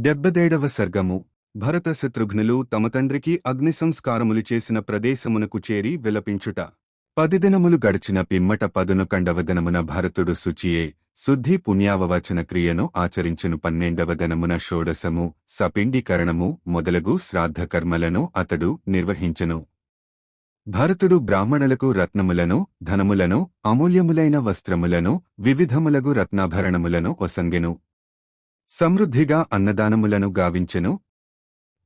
డెబ్బదేడవ సర్గము. భరత శత్రుఘ్నులు తమ తండ్రికి అగ్ని సంస్కారములు చేసిన ప్రదేశమునకు చేరి విలపించుట. పదిదినములు గడిచిన పిమ్మట పదును కండవదనమున భరతుడు శుచియే శుద్ధి పుణ్యావవచన క్రియను ఆచరించును. పన్నెండవ దినమున షోడశము సపిండీకరణము మొదలగు శ్రాద్ధకర్మలను అతడు నిర్వహించెను. భరతుడు బ్రాహ్మణులకు రత్నములను ధనములను అమూల్యములైన వస్త్రములను వివిధములగు రత్నాభరణములను ఒసంగెను. సమృద్ధిగా అన్నదానములను గావించెను.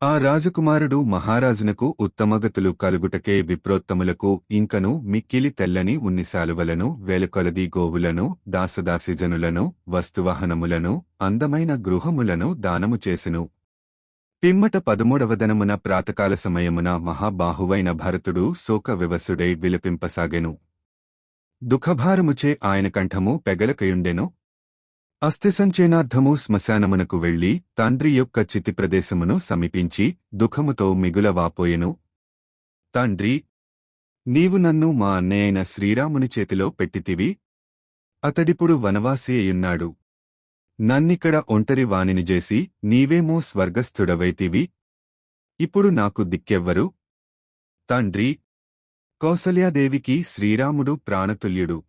ఆ రాజకుమారుడు మహారాజునకు ఉత్తమగతులు కలుగుటకే విప్రోత్తములకు ఇంకను మిక్కిలి తెల్లని ఉన్నిశాలువలను వెలుకొలది గోవులను దాసదాసిజనులను వస్తువాహనములను అందమైన గృహములను దానము చేసెను. పిమ్మట పదమూడవదనమున ప్రాతకాల సమయమున మహాబాహువైన భరతుడు శోక వివసుడై విలపింపసాగెను. దుఃఖభారముచే ఆయన కంఠము పెగలకయుండెను. అస్థిసంచేనార్థము శ్మశానమునకు వెళ్ళి తండ్రి యొక్క చితి ప్రదేశమును సమీపించి దుఃఖముతో మిగులవాపోయెను. తండ్రి నీవు నన్ను మా అన్నయ్యైన శ్రీరాముని చేతిలో పెట్టితివి. అతడిప్పుడు వనవాసి అయ్యున్నాడు. నన్నిక్కడ ఒంటరి వాణిని చేసి నీవేమో స్వర్గస్థుడవైతివి. ఇప్పుడు నాకు దిక్కెవ్వరు. తండ్రి కౌసల్యాదేవికి శ్రీరాముడు ప్రాణతుల్యుడు.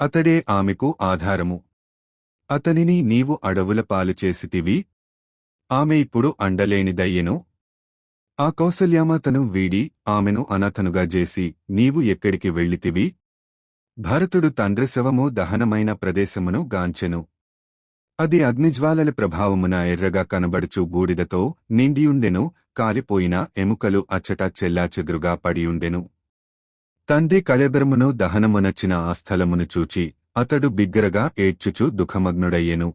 అతడే ఆమెకు ఆధారము. అతనిని నీవు అడవుల పాలు చేసితివి? ఆమె ఇప్పుడు అండలేనిదయ్యెను. ఆ కౌసల్యామాతను వీడి ఆమెను అనథనుగా చేసి నీవు ఎక్కడికి వెళ్ళితివి? భరతుడు తండ్రి శవము దహనమైన ప్రదేశమును గాంచెను. అది అగ్నిజ్వాలల ప్రభావమున ఎర్రగా కనబడుచు బూడిదతో నిండియుండెను కాలిపోయిన ఎముకలు అచ్చట చెల్లాచెదురుగా పడియుండెను. తండ్రి కళెబరమును దహనమునచ్చిన ఆ స్థలమును చూచి అతడు బిగ్గరగా ఏడ్చుచు దుఃఖమగ్నుడయ్యెను.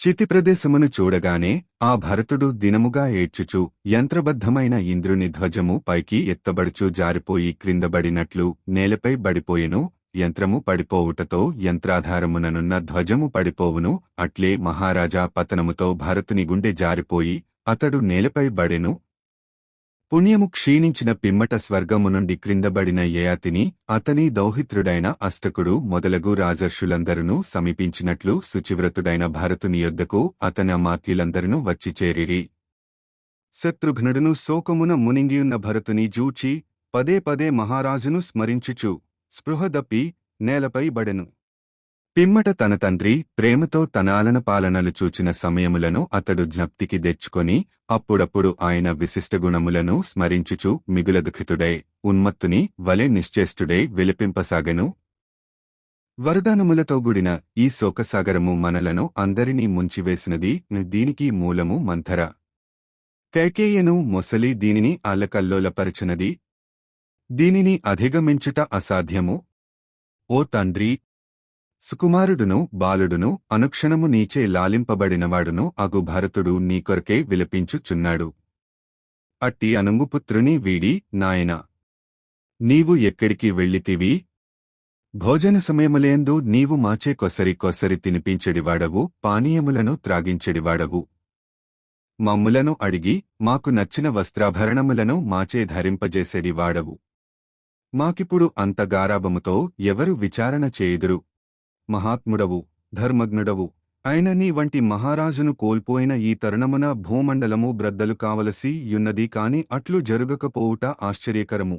చితిప్రదేశమును చూడగానే ఆ భరతుడు దినముగా ఏడ్చుచు యంత్రబద్ధమైన ఇంద్రుని ధ్వజము పైకి ఎత్తబడుచు జారిపోయి క్రిందబడినట్లు నేలపై బడిపోయెను. యంత్రము పడిపోవుటతో యంత్రాధారముననున్న ధ్వజము పడిపోవును. అట్లే మహారాజా పతనముతో భరతుని గుండె జారిపోయి అతడు నేలపై బడెను. పుణ్యము క్షీణించిన పిమ్మట స్వర్గము నుండి క్రిందబడిన యయాతిని అతని దౌహిత్రుడైన అష్టకుడు మొదలగు రాజర్షులందరూ సమీపించినట్లు శుచివ్రతుడైన భరతుని యొద్దకు అతని అమాత్యులందరూ వచ్చి చేరిరి. శత్రుఘ్నుడును శోకమున మునింగియున్న భరతుని జూచి పదే పదే మహారాజును స్మరించుచు స్పృహదప్పి నేలపై బడెను. పిమ్మట తన తండ్రి ప్రేమతో తనాలన పాలనలు చూచిన సమయములను అతడు జ్ఞప్తికి తెచ్చుకొని అప్పుడప్పుడు ఆయన విశిష్ట గుణములను స్మరించుచు మిగుల దుఃఖితుడై ఉన్మత్తుని వలె నిశ్చేష్టుడై విలిపింపసాగను. వరదానములతో గుడిన ఈ శోకసాగరము మనలను అందరినీ ముంచివేసినది దీనికి మూలము మంథర. కైకేయను మొసలి దీనిని అల్లకల్లోలపరచినది. దీనిని అధిగమించుట అసాధ్యము. ఓ తండ్రి సుకుమారుడును బాలుడును అనుక్షణము నీచే లాలింపబడినవాడును అగు భరతుడు నీ కొరకే విలపించుచున్నాడు. అట్టి అనుంగుపుత్రుని వీడి నాయనా! నీవు ఎక్కడికి వెళ్ళితివి? భోజన సమయములేందు నీవు మాచే కొసరి కొసరి తినిపించెడివాడవు పానీయములను త్రాగించెడివాడవు. మమ్ములను అడిగి మాకు నచ్చిన వస్త్రాభరణములను మాచే ధరింపజేసేడివాడవు. మాకిప్పుడు అంత గారాబముతో ఎవరు విచారణ చేయుదురు? మహాత్ముడవు ధర్మజ్ఞుడవు. అయిన నీ వంటి మహారాజును కోల్పోయిన ఈ తరుణమున భూమండలము బ్రద్దలు కావలసి యున్నది కాని అట్లు జరుగకపోవుట ఆశ్చర్యకరము.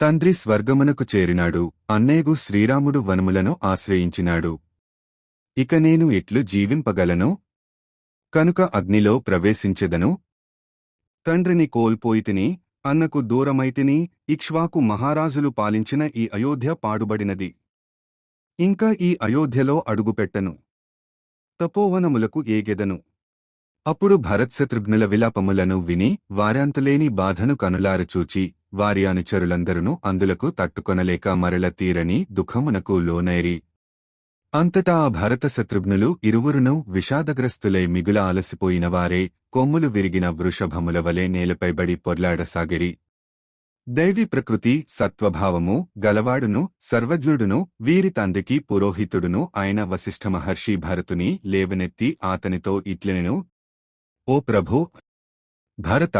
తండ్రి స్వర్గమునకు చేరినాడు అన్నేగు శ్రీరాముడు వనములను ఆశ్రయించినాడు. ఇక నేను ఎట్లు జీవింపగలను? కనుక అగ్నిలో ప్రవేశించెదను? తండ్రిని కోల్పోయితిని అన్నకు దూరమైతిని ఇక్ష్వాకు మహారాజులు పాలించిన ఈ అయోధ్య పాడుబడినది. ఇంకా ఈ అయోధ్యలో అడుగుపెట్టను. తపోవనములకు ఏగెదను. అప్పుడు భరత్శత్రుఘ్నుల విలాపములను విని వారాంతులేని బాధను కనులారచూచి వారి అనుచరులందరూ అందులకు తట్టుకొనలేక మరల తీరని దుఃఖమునకు లోనైరి. అంతటా ఆ భరత శత్రుఘ్నులు ఇరువురును విషాదగ్రస్తులై మిగుల అలసిపోయినవారే కొమ్ములు విరిగిన వృషభముల వలె నేలపైబడి పొర్లాడసాగిరి. దైవీ ప్రకృతి సత్వభావము గలవాడును సర్వజ్ఞుడును వీరి తండ్రికి పురోహితుడును ఆయన వశిష్ఠ మహర్షి భరతుని లేవనెత్తి ఆతనితో ఇట్లెనెను ఓ ప్రభూ భరత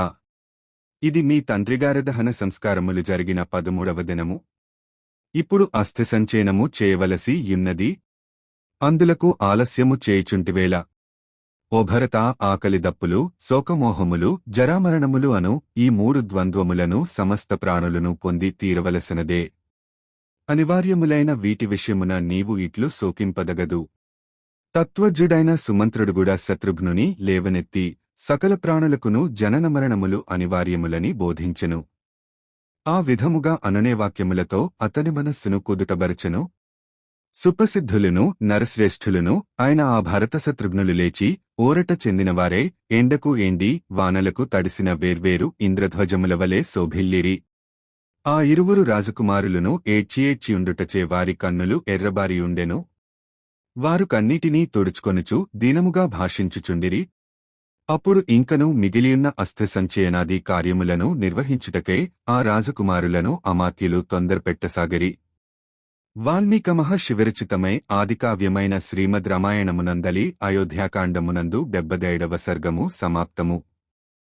ఇది మీ తండ్రిగారదహన సంస్కారములు జరిగిన పదమూడవ దినము. ఇప్పుడు అస్థిసంచేనము చేయవలసి యున్నది. అందులకు ఆలస్యము చేయుచుంటివేళ ఓభరత ఆకలిదప్పులు శోకమోహములు జరామరణములు అను ఈ మూడు ద్వంద్వములను సమస్త ప్రాణులను పొంది తీరవలసినదే. అనివార్యములైన వీటి విషయమున నీవు ఇట్లు శోకింపదగదు. తత్వజ్జుడైన సుమంత్రుడుగుడా శత్రుఘ్నుని లేవనెత్తి సకల ప్రాణులకును జననమరణములు అనివార్యములని బోధించెను. ఆ విధముగా అననేవాక్యములతో అతని మనస్సును కుదుటబరచెను. సుప్రసిద్ధులను నరశ్రేష్ఠులను ఆయన ఆ భరత శత్రుఘ్నులు లేచి ఊరట చెందినవారే ఎండకు ఎండి వానలకు తడిసిన వేర్వేరు ఇంద్రధ్వజముల వలె శోభిల్లిరి. ఆ ఇరువురు రాజకుమారులను ఏడ్చి ఏడ్చియుండుటచే వారి కన్నులు ఎర్రబారియుండెను వారు కన్నిటినీ తుడుచుకొనుచు దీనముగా భాషించుచుండిరి. అప్పుడు ఇంకను మిగిలియున్న అస్థిసంచయనాది కార్యములను నిర్వహించుటకై ఆ రాజకుమారులను అమాత్యులు తొందరపెట్టసాగరి. వాల్మీకమహ శివరచితమై ఆదికావ్యమైన శ్రీమద్ రామాయణమునందలి అయోధ్యాకాండమునందు డెబ్బదేడవ సర్గము సమాప్తము.